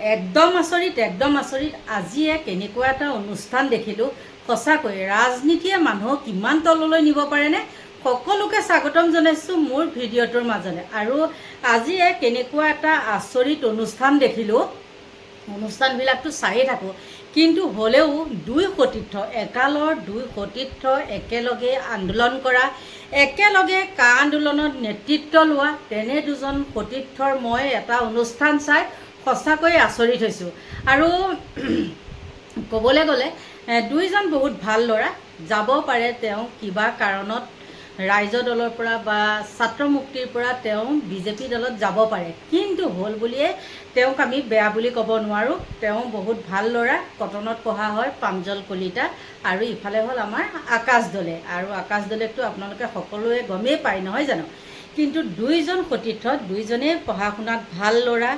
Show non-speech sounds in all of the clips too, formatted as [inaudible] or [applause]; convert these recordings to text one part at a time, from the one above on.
একদম আচৰিত একদম আচৰিত। আজি এক এনেকুৱা এটা অনুষ্ঠান দেখিলোঁ। সঁচাকৈ ৰাজনীতিয়ে মানুহক কিমান তললৈ নিব পাৰেনে? সকলোকে স্বাগতম জনাইছোঁ মোৰ ভিডিঅ'টোৰ মাজলৈ আৰু আজি এক এনেকুৱা এটা আচৰিত অনুষ্ঠান দেখিলোঁ। অনুষ্ঠানবিলাকতো চায়ে থাকোঁ। কিন্তু হ'লেও দুই সতীৰ্থ একালৰ দুই সতীৰ্থ একেলগে আন্দোলন কৰা একেলগে কা আন্দোলনত নেতৃত্ব লোৱা তেনে দুজন সতীৰ্থৰ মই এটা অনুষ্ঠান চাই সঁচাকৈ আচৰিত হৈছোঁ। আৰু [clears throat] ক'বলৈ গ'লে দুইজন বহুত ভাল ল'ৰা। যাব পাৰে তেওঁ কিবা কাৰণত ৰাইজৰ দলৰ পৰা বা ছাত্ৰ মুক্তিৰ পৰা তেওঁ বিজেপি দলত যাব পাৰে। কিন্তু হ'ল বুলিয়ে তেওঁক আমি বেয়া বুলি ক'ব নোৱাৰোঁ। তেওঁ বহুত ভাল ল'ৰা কটনত পঢ়া হয় প্ৰাঞ্জল কলিতা আৰু ইফালে হ'ল আমাৰ আকাশ দলে। আৰু আকাশ দলেতো আপোনালোকে সকলোৱে গমেই পায় নহয় জানো? কিন্তু দুইজন সতীৰ্থ দুইজনেই পঢ়া শুনাত ভাল ল'ৰা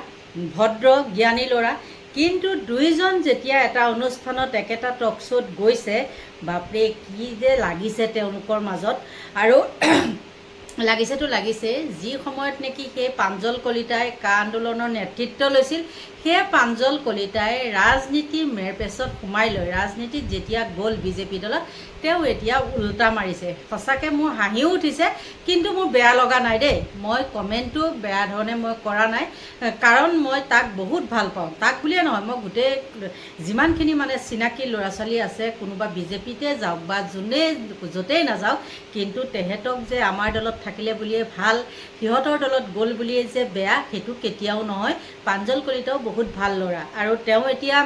ভদ্ৰ, জ্ঞানী ল'ৰা। কিন্তু দুইজন যেতিয়া এটা অনুষ্ঠানত একেটা টক শ্ব'ত গৈছে, বাপৰে, কি যে লাগিছে তেওঁলোকৰ মাজত। আৰু লাগিছেতো লাগিছে। যি সময়ত নেকি সেই প্ৰাঞ্জল কলিতাই কা আন্দোলনৰ নেতৃত্ব লৈছিল সেই প্ৰাঞ্জল কলিতাই ৰাজনীতিৰ মেৰপেচত সোমাই লৈ ৰাজনীতিত যেতিয়া গ'ল বিজেপি দলত তেওঁ এতিয়া ওলোটা মাৰিছে। সঁচাকৈ মোৰ হাঁহিও উঠিছে কিন্তু মোৰ বেয়া লগা নাই দেই। মই কমেণ্টটো বেয়া ধৰণে মই কৰা নাই কাৰণ মই তাক বহুত ভাল পাওঁ। তাক বুলিয়ে নহয় মই গোটেই যিমানখিনি মানে চিনাকি ল'ৰা ছোৱালী আছে কোনোবা বিজেপিতে যাওক বা যোনেই য'তেই নাযাওক কিন্তু তেহেঁতক যে আমাৰ দলত থাকিলে বুলিয়ে ভাল। সিহঁতৰ দলত গ'ল বুলিয়ে যে বেয়া সেইটো কেতিয়াও নহয়। প্ৰাঞ্জল কলিতাও বহুত ভাল ল'ৰা। আৰু তেওঁ এতিয়া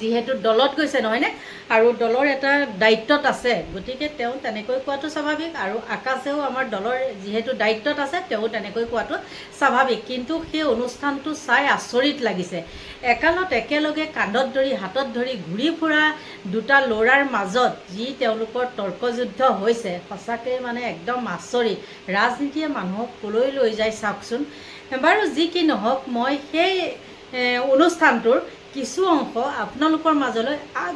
যিহেতু দলত গৈছে নহয়নে? আৰু দলৰ এটা দায়িত্বত আছে। গতিকে তেওঁ তেনেকৈ কোৱাটো স্বাভাৱিক আৰু আকাশেও আমাৰ দলৰ যিহেতু দায়িত্বত আছে তেওঁ তেনেকৈ কোৱাটো স্বাভাৱিক। কিন্তু সেই অনুষ্ঠানটো চাই আচৰিত লাগিছে। একালত একেলগে কান্ধত ধৰি হাতত ধৰি ঘূৰি ফুৰা দুটা ল'ৰাৰ মাজত যি তেওঁলোকৰ তৰ্কযুদ্ধ হৈছে সঁচাকৈ মানে একদম আচৰিত। ৰাজনীতিয়ে মানুহক কলৈ লৈ যায় চাওকচোন। বাৰু যি কি নহওক মই সেই অনুষ্ঠানটোৰ কিছু অংশ আপোনালোকৰ মাজলৈ আগ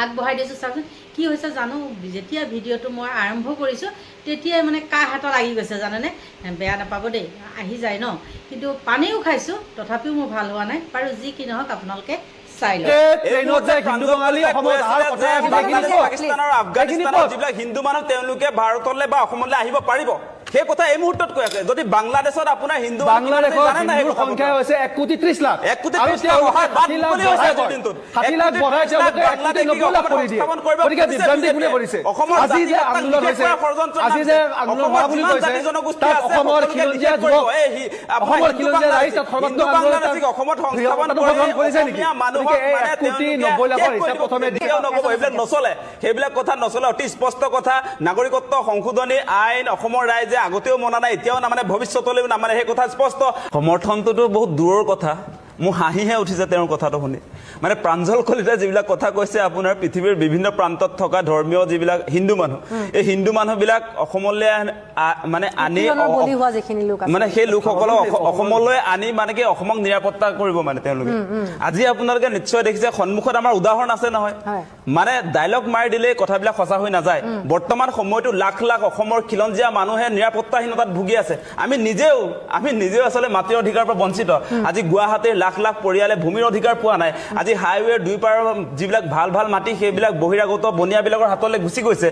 আগবঢ়াই দিছোঁ চাওকচোন কি হৈছে জানো? যেতিয়া ভিডিঅ'টো মই আৰম্ভ কৰিছোঁ তেতিয়াই মানে কাহ এটা লাগি গৈছে জানেনে? বেয়া নাপাব দেই আহি যায় ন? কিন্তু পানীও খাইছোঁ তথাপিও মোৰ ভাল হোৱা নাই বাৰু যি কি নহওক আপোনালোকে হিন্দু মানুহ তেওঁলোকে ভাৰতলৈ বা অসমলৈ আহিব পাৰিব। সেই কথা এই মুহূৰ্তত কৈ আছে। যদি বাংলাদেশত আপোনাৰ হিন্দু সংখ্যা? হৈছে এক কোটি ত্ৰিশ লাখ। এক কোটি ত্ৰিশ লাখ তেওঁলোকে অহাৰ বাদ ষাঠি লাখ বঢ়াই আজিৰ কয়। দিনটোত। ষাঠি এক লাখ কোটি বঢ়াই ত্ৰিশ লাখ তেওঁলোকে এক কোটি নব্বৈ লাখ কৰি অসমত দিয়ে গতিকে বিভ্ৰান্তি কোনে কৰিছে আজি যে আন্দোলন হৈছে আজি যে আন্দোলন হোৱা বুলি কৈছে তাত অসমৰ খিলঞ্জীয়া যুৱক এই হি- আপোনাৰ অসমৰ খিলঞ্জীয়া ৰাইজ তাত সৰ্বাত্মক আন্দোলন বাংলাদেশীক অসমত সংস্থাপন তাত কৰি গ্ৰহণ কৰিছে নেকি? গতিকে এই মানে এক কোটি নব্বৈ লাখৰ হিচাপ প্ৰথমে দিয়ে কেতিয়াও নচলে। সেইবিলাক কথা নচলে অতি স্পষ্ট কথা। নাগৰিকত্ব সংশোধনী আইন অসমৰ ৰাইজে আগতেও মনা নাই, এতিয়াও নামানে ভৱিষ্যতলৈও নামানে সেই কথা স্পষ্ট। সমৰ্থনটোতো বহুত দূৰৰ কথা। মোৰ হাঁহিহে উঠিছে তেওঁৰ কথাটো শুনি। মানে প্ৰাঞ্জল কলিতাই যিবিলাক কথা কৈছে আপোনাৰ পৃথিৱীৰ বিভিন্ন প্ৰান্তত থকা ধৰ্মীয় যিবিলাক হিন্দু মানুহ এই হিন্দু মানুহবিলাক অসমলৈ মানে আনি মানে সেই লোকসকলক অসমলৈ আনি মানে কি অসমক নিৰাপত্তা কৰিব মানে তেওঁলোকে। আজি আপোনালোকে নিশ্চয় দেখিছে সন্মুখত আমাৰ উদাহৰণ আছে নহয়। মানে ডাইলগ মাৰি দিলেই কথাবিলাক সঁচা হৈ নাযায়। বৰ্তমান সময়তো লাখ লাখ অসমৰ খিলঞ্জীয়া মানুহে নিৰাপত্তাহীনতাত ভুগি আছে। আমি নিজেও আমি নিজেও আচলতে মাটিৰ অধিকাৰৰ পৰা বঞ্চিত। আজি গুৱাহাটীৰ লাখ লাখ পৰিয়ালে ভূমিৰ অধিকাৰ পোৱা নাই। আজি হাইৱেৰ দুই পাৰৰ যিবিলাক ভালো ভালো মাটি সেইবিলাক বহিৰাগত বনিয়াবিলাকৰ হাতলৈ গুচি গৈছে।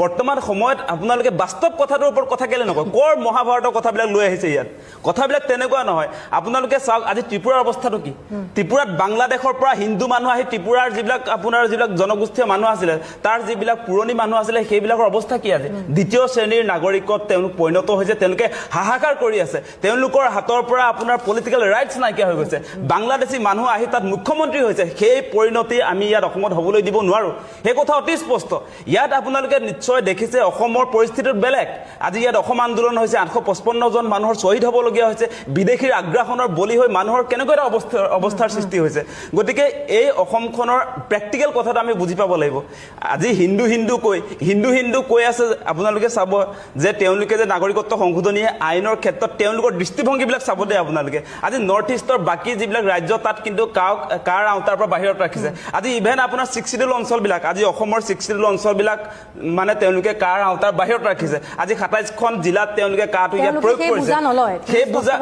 বৰ্তমান সময়ত আপোনালোকে বাস্তৱ কথাটোৰ ওপৰত কথা কেলে নকয়? কৰ মহাভাৰতৰ কথাবিলাক লৈ আহিছে ইয়াত? কথাবিলাক তেনেকুৱা নহয়। আপোনালোকে চাওক আজি ত্ৰিপুৰাৰ অৱস্থাটো কি? ত্ৰিপুৰাত বাংলাদেশৰ পৰা হিন্দু মানুহ আহি ত্ৰিপুৰাৰ যিবিলাক আপোনাৰ যিবিলাক জনগোষ্ঠীয় মানুহ আছিলে তাৰ যিবিলাক পুৰণি মানুহ আছিলে সেইবিলাকৰ অৱস্থা কি আজি? দ্বিতীয় শ্ৰেণীৰ নাগৰিকত তেওঁলোক পৰিণত হৈছে তেওঁলোকে হাহাকাৰ কৰি আছে। তেওঁলোকৰ হাতৰ পৰা আপোনাৰ পলিটিকেল ৰাইটছ নাইকিয়া হৈ গৈছে। বাংলাদেশী মানুহ আহি তাত মুখ্যমন্ত্ৰী হৈছে। সেই পৰিণতি আমি ইয়াত অসমত দিব নোৱাৰোঁ। সেই কথা অতি স্পষ্ট। ইয়াত আপোনালোকে নিশ্চয় দেখিছে, অসমৰ পৰিস্থিতিটো বেলেগ। আজি ইয়াত অসম আন্দোলন হৈছে, আঠশ পঁচপন্নজন মানুহৰ শ্বহীদ হ'বলগীয়া হৈছে। বিদেশীৰ আগ্ৰাসনৰ বলি হৈ মানুহৰ কেনেকুৱা এটা অৱস্থা, অৱস্থাৰ সৃষ্টি হৈছে। গতিকে এই অসমখনৰ প্ৰেক্টিকেল কথাটো আমি বুজি পাব লাগিব। আজি হিন্দু হিন্দু কৈ, হিন্দু হিন্দু কৈ আছে আপোনালোকে চাব যে তেওঁলোকে যে নাগৰিকত্ব সংশোধনী আইনৰ ক্ষেত্ৰত তেওঁলোকৰ দৃষ্টিভংগীবিলাক চাব দেই আপোনালোকে। আজি নৰ্থ ইষ্টৰ বাকী যিবিলাক ৰাজ্য, তাত কিন্তু কাক কাৰ কাৰ আওতাৰ পৰা বাহিৰত ৰাখিছে। আজি ইভেন আপোনাৰ ছিক্সিডিল অঞ্চলবিলাক আজি অসমৰ ছিক্সিডিল অঞ্চলবিলাক মানে তেওঁলোকে কাৰ আওতাৰ বাহিৰত ৰাখিছে। আজি সাতাইছখন জিলাত তেওঁলোকে কাটো ইয়াত প্ৰয়োগ কৰিছে। সেই বুজা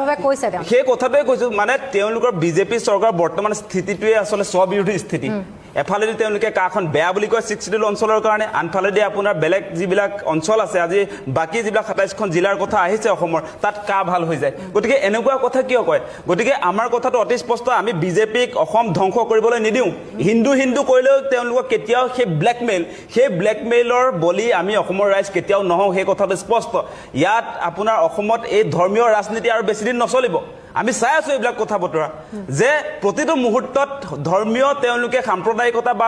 সেই কথাটোৱে কৈছো মানে তেওঁলোকৰ বিজেপি চৰকাৰ বৰ্তমান স্থিতিটোৱে আচলতে স্ববিৰোধী স্থিতি। এফালেদি তেওঁলোকে কাখন বেয়া বুলি কয় ছিক্স ছিক্সটিল অঞ্চলৰ কাৰণে। আনফালেদি আপোনাৰ বেলেগ যিবিলাক অঞ্চল আছে, আজি বাকী যিবিলাক সাতাইছখন জিলাৰ কথা আহিছে অসমৰ, তাত কা ভালো হৈ যায়। গতিকে এনেকুৱা কথা কিয় কয়? গতিকে আমাৰ কথাটো অতি স্পষ্ট, আমি বিজেপিক অসম ধ্বংস কৰিবলৈ নিদিওঁ। হিন্দু হিন্দু কৰিলেও তেওঁলোকক কেতিয়াও সেই ব্লেকমেইল সেই ব্লেকমেইলৰ বলি আমি অসমৰ ৰাইজ কেতিয়াও নহওঁ, সেই কথাটো স্পষ্ট। ইয়াত আপোনাৰ অসমত এই ধৰ্মীয় ৰাজনীতি আৰু বেছিদিন নচলিব। আমি চাই আছো এইবিলাক কথা বতৰা। যে প্ৰতিটো মুহূৰ্তত ধৰ্মীয় তেওঁলোকে সাম্প্ৰদায়িকতা বা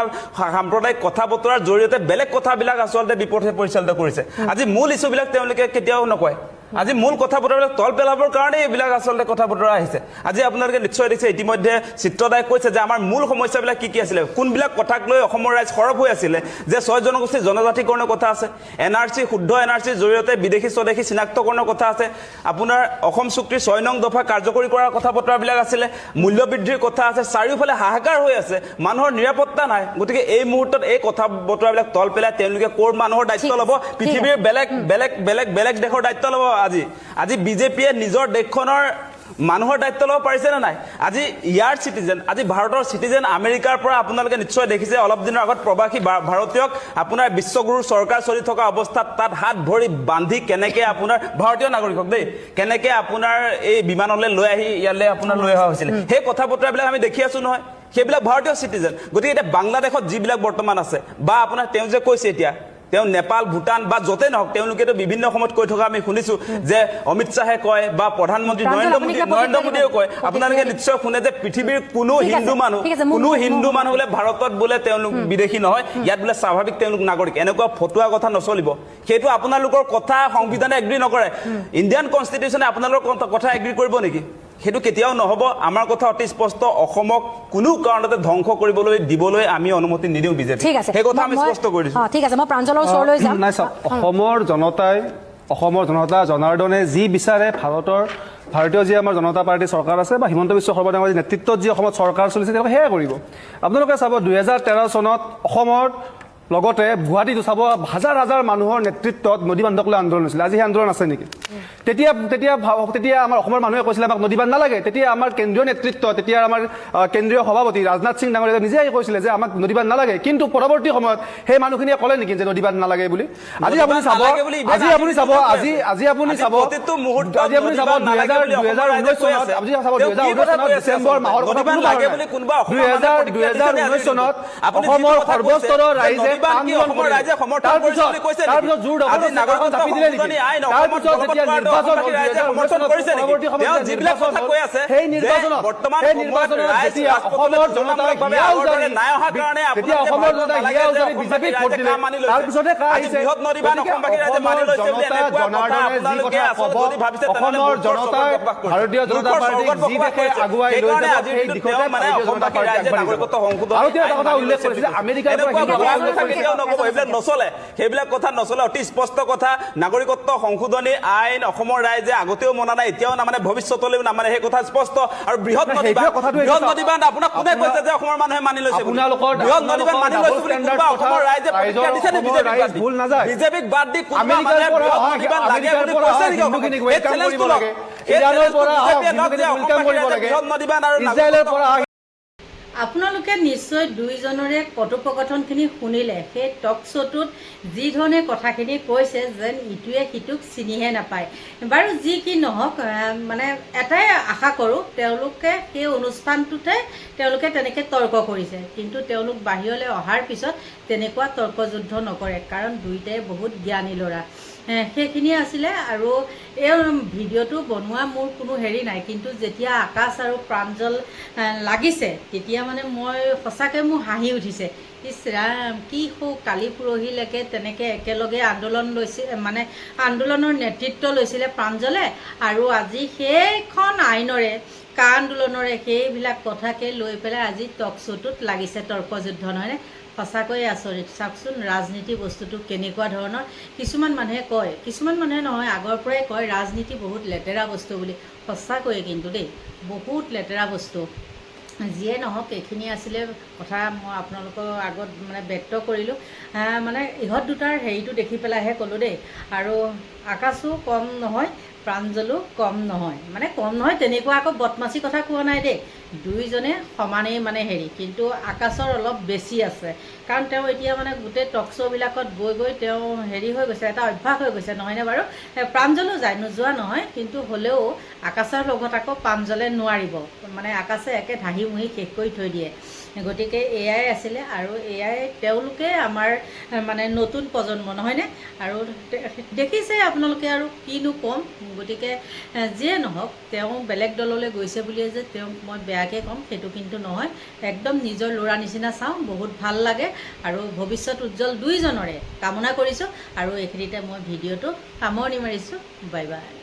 সাম্প্ৰদায়িক কথা বতৰাৰ জৰিয়তে বেলেগ কথাবিলাক আচলতে বিপথে পৰিচালিত কৰিছে। আজি মূল ইছ্যুবিলাক তেওঁলোকে কেতিয়াও নকয়। [laughs] আজি মূল কথা বতৰাবিলাক তল পেলাবৰ কাৰণে এইবিলাক আচলতে কথা বতৰা আহিছে। আজি আপোনালোকে নিশ্চয় দেখিছে ইতিমধ্যে চিত্ৰদাই কৈছে যে আমাৰ মূল সমস্যাবিলাক কি কি আছিলে কোনবিলাক কথাক লৈ অসমৰ ৰাইজ সৰব হৈ আছিলে যে ছয় জনগোষ্ঠীৰ জনজাতিকৰণৰ কথা আছে এন আৰ চি শুদ্ধ এন আৰ চিৰ জৰিয়তে বিদেশি স্বদেশী চিনাক্তকৰণৰ কথা আছে আপোনাৰ অসম চুক্তিৰ ছয় নং দফা কাৰ্যকৰী কৰাৰ কথা বতৰাবিলাক আছিলে মূল্য বৃদ্ধিৰ কথা আছে চাৰিওফালে হাহাকাৰ হৈ আছে মানুহৰ নিৰাপত্তা নাই গতিকে এই মুহূৰ্তত এই কথা বতৰাবিলাক তল পেলাই তেওঁলোকে ক'ৰ মানুহৰ দায়িত্ব ল'ব পৃথিৱীৰ বেলেগ বেলেগ বেলেগ বেলেগ দেশৰ দায়িত্ব ল'ব আজি। আজি বিজেপিয়ে নিজৰ দেশখনৰ মানুহৰ দায়িত্ব ল'ব পাৰিছে নে নাই? আজি ইয়াৰ চিটিজেন আজি ভাৰতৰ চিটিজেন আমেৰিকাৰ পৰা আপোনালোকে নিশ্চয় দেখিছে অলপ দিনৰ আগত প্ৰবাসী ভাৰতীয়ক আপোনাৰ বিশ্বগুৰু চৰকাৰ চলি থকা অৱস্থাত তাত হাত ভৰি বান্ধি কেনেকে আপোনাৰ ভাৰতীয় নাগৰিকক দেই কেনেকে আপোনাৰ এই বিমানলৈ লৈ আহি ইয়ালৈ আপোনাৰ লৈ অহা হৈছিলে। সেই কথা বতৰাবিলাক আমি দেখি আছো নহয়। সেইবিলাক ভাৰতীয় চিটিজেন গতিকে এতিয়া বাংলাদেশত যিবিলাক বৰ্তমান আছে বা আপোনাৰ তেওঁ যে কৈছে এতিয়া তেওঁ নেপাল ভূটান বা য'তেই নহওক তেওঁলোকেতো বিভিন্ন সময়ত কৈ থকা আমি শুনিছো যে অমিত শ্বাহে কয় বা প্ৰধানমন্ত্ৰী নৰেন্দ্ৰ মোদী নৰেন্দ্ৰ মোদীয়েও কয়? আপোনালোকে নিশ্চয় শুনে যে পৃথিৱীৰ কোনো হিন্দু মানুহ কোনো হিন্দু মানুহ বোলে ভাৰতত বোলে তেওঁলোক বিদেশি নহয় ইয়াত বোলে স্বাভাৱিক তেওঁলোক নাগৰিক। এনেকুৱা ফটুৱা কথা নচলিব। সেইটো আপোনালোকৰ কথা সংবিধানে এগ্ৰী নকৰে। ইণ্ডিয়ান কনষ্টিটিউশ্যনে আপোনালোকৰ কথা- কথা এগ্ৰী কৰিব নেকি? সেইটো কেতিয়াও নহ'ব। আমাৰ কথা অতি স্পষ্ট অসমক কোনো কাৰণতে ধ্বংস কৰিবলৈ দিবলৈ আমি অনুমতি নিদিওঁ বিজেপি ঠিক আছে। সেই কথা আমি স্পষ্ট কৰি দিছো। ঠিক আছে। মই প্ৰাঞ্জলৰ ওচৰলৈ যাম। নাই চাওক অসমৰ জনতাই অসমৰ জনতা জনাৰ্দনে যি বিচাৰে ভাৰতৰ ভাৰতীয় যি আমাৰ জনতা পাৰ্টী চৰকাৰ আছে বা হিমন্ত বিশ্ব শৰ্মা ডাঙৰীৰ নেতৃত্বত যি অসমত চৰকাৰ চলিছে তেওঁলোকে সেয়াই কৰিব। আপোনালোকে চাব দুহেজাৰ তেৰ চনত অসমৰ লগতে গুৱাহাটীতো চাব হাজাৰ হাজাৰ মানুহৰ নেতৃত্বত নদী বান্ধক লৈ আন্দোলন হৈছিলে। আজি সেই আন্দোলন আছে নেকি? তেতিয়া তেতিয়া তেতিয়া আমাৰ অসমৰ মানুহে কৈছিলে আমাক নদী বান্ধ নালাগে। তেতিয়া আমাৰ কেন্দ্ৰীয় নেতৃত্ব তেতিয়া আমাৰ কেন্দ্ৰীয় সভাপতি ৰাজনাথ সিং ডাঙৰীয়া নিজে আহি কৈছিলে যে আমাক নদী বান্ধ নালাগে। কিন্তু পৰৱৰ্তী সময়ত সেই মানুহখিনিয়ে ক'লে নেকি যে নদী বান্ধ নালাগে বুলি? আজি আপুনি চাব আজি আপুনি চাব আজি আজি আজি আপুনি চাব আজি আপুনি চাব দুহেজাৰ দুহেজাৰ ঊনৈছ চনত আছে। চাব দুহেজাৰ ঊনৈছ চনত ডিচেম্বৰ মাহৰ কথা দুহেজাৰ দুহেজাৰ ঊনৈছ চনত অসমৰ সৰ্বস্তৰৰ ৰাইজে নদী কি অসমৰ ৰাইজে সমৰ্থন কৰিছে বুলি কৈছে আজি নাগৰিকত্ব সংশোধনী আইন অসমত বলবৎ কৰাটো অসমবাসী ৰাইজে সমৰ্থন কৰিছে নেকি? তেওঁ যিবিলাক কথা কৈ আছে বৰ্তমান সময়ত ৰাইজ ৰাজপথলৈ হিয়া আগৰ দৰে নাই অহাৰ কাৰণে। ভাৰতীয় জনতা মূৰ্খৰ যি দেশে আগুৱাই লৈ যাব সেই দিশতে মানে ভাৰতীয় জনতা পাৰ্টী আগবাঢ়ি যাব। সংশোধন আৰু তেওঁ এটা কথা উল্লেখ কৰিছে যে আমেৰিকাৰ পৰা কেতিয়াও নক'ব এইবিলাক নচলে। সেইবিলাক কথা নচলে অতি স্পষ্ট কথা। নাগৰিকত্ব সংশোধনী আইন অসমৰ ৰাইজে আগতেও মনা নাই এতিয়াও নামানে ভৱিষ্যতলৈও নামানে সেই কথা স্পষ্ট। আৰু বৃহৎ বৃহৎ এতিয়া নদী বান্ধ আপোনাক কোনে কৈছে যে অসমৰ মানুহে মানি লৈছে বৃহৎ নদী বান্ধ মানি লৈছে বুলি কোনোবা অসমৰ ৰাইজে প্ৰতিক্ৰিয়া দিছে নে বিজেপিক। বিজেপিক বাদ দি কোনোবা মানুহে বৃহৎ অহা- নদী বান্ধ লাগে বুলি কৈছে নেকি হিন্দুখিনিক এই চেলেঞ্জটো লওক। এই চেলেঞ্জটো বিজেপিয়ে লওক। যে লাগে। বৃহৎ নদী বান্ধ আৰু আপোনালোকে নিশ্চয় দুইজনৰে কথোপকথনখিনি শুনিলে। সেই টক শ্ব'টোত যি ধৰণে কথাখিনি কৈছে যেন ইটোৱে সিটোক চিনিহে নাপায়। বাৰু যি কি নহওক মানে এটাই আশা কৰোঁ তেওঁলোকে সেই অনুষ্ঠানটোতে তেওঁলোকে তেনেকৈ তৰ্ক কৰিছে। কিন্তু তেওঁলোক বাহিৰলৈ অহাৰ পিছত তেনেকুৱা তৰ্কযুদ্ধ নকৰে কাৰণ দুয়োটাই বহুত জ্ঞানী ল'ৰা। সেইখিনিয়ে আছিলে আৰু এই ভিডিঅ'টো বনোৱা মোৰ কোনো হেৰি নাই কিন্তু যেতিয়া আকাশ আৰু প্ৰাঞ্জল লাগিছে তেতিয়া মানে মই সঁচাকৈ মোৰ হাঁহি উঠিছে। ইছ ৰাম কি সৌ কালি পৰহিলৈকে তেনেকৈ একেলগে আন্দোলন লৈছিল মানে আন্দোলনৰ নেতৃত্ব লৈছিলে প্ৰাঞ্জলে আৰু আজি সেইখন আইনৰে কা আন্দোলনৰে সেইবিলাক কথাকে লৈ পেলাই আজি টক শ্ব'টোত লাগিছে তৰ্কযুদ্ধ নহয়নে? সঁচাকৈয়ে আচৰিত। চাওকচোন ৰাজনীতি বস্তুটো কেনেকুৱা ধৰণৰ? কিছুমান মানুহে কয় কিছুমান মানুহে নহয় আগৰ পৰাই কয় ৰাজনীতি বহুত লেতেৰা বস্তু বুলি। সঁচাকৈয়ে কিন্তু দেই বহুত লেতেৰা বস্তু। যিয়ে নহওক এইখিনি আছিলে কথা মই আপোনালোকৰ আগত মানে ব্যক্ত কৰিলোঁ। মানে ইহঁত দুটাৰ হেৰিটো দেখি পেলাইহে ক'লোঁ দেই। আৰু আকাশো কম নহয় প্ৰাঞ্জলো কম নহয়। মানে কম নহয় তেনেকুৱা আকৌ বদমাচি কথা কোৱা নাই দেই। দুইজনে সমানেই মানে হেৰি, কিন্তু আকাশৰ অলপ বেছি আছে। কাৰণ তেওঁ এতিয়া মানে গোটেই টক শ্ব'বিলাকত গৈ গৈ তেওঁ হেৰি হৈ গৈছে, এটা অভ্যাস হৈ গৈছে, নহয়নে বাৰু? প্ৰাঞ্জলো যায়, নোযোৱা নহয়, কিন্তু হ'লেও আকাশৰ লগত আকৌ প্ৰাঞ্জলে নোৱাৰিব। মানে আকাশে একে ধাহি মুহি শেষ কৰি থৈ দিয়ে। গতিকে এয়াই আছিলে আৰু এয়াই তেওঁলোকে আমাৰ মানে নতুন প্ৰজন্ম, নহয়নে? আৰু দেখিছে আপোনালোকে আৰু কিনো ক'ম। গতিকে যিয়ে নহওক, তেওঁ বেলেগ দললৈ গৈছে বুলিয়ে যে তেওঁক মই বেয়াকৈ ক'ম, সেইটো কিন্তু নহয়। একদম নিজৰ ল'ৰা নিচিনা চাওঁ, বহুত ভালো লাগে। আৰু ভৱিষ্যত উজ্জ্বল দুইজনৰে কামনা কৰিছোঁ। আৰু এইখিনিতে মই ভিডিঅ'টো সামৰণি মাৰিছোঁ। Bye bye.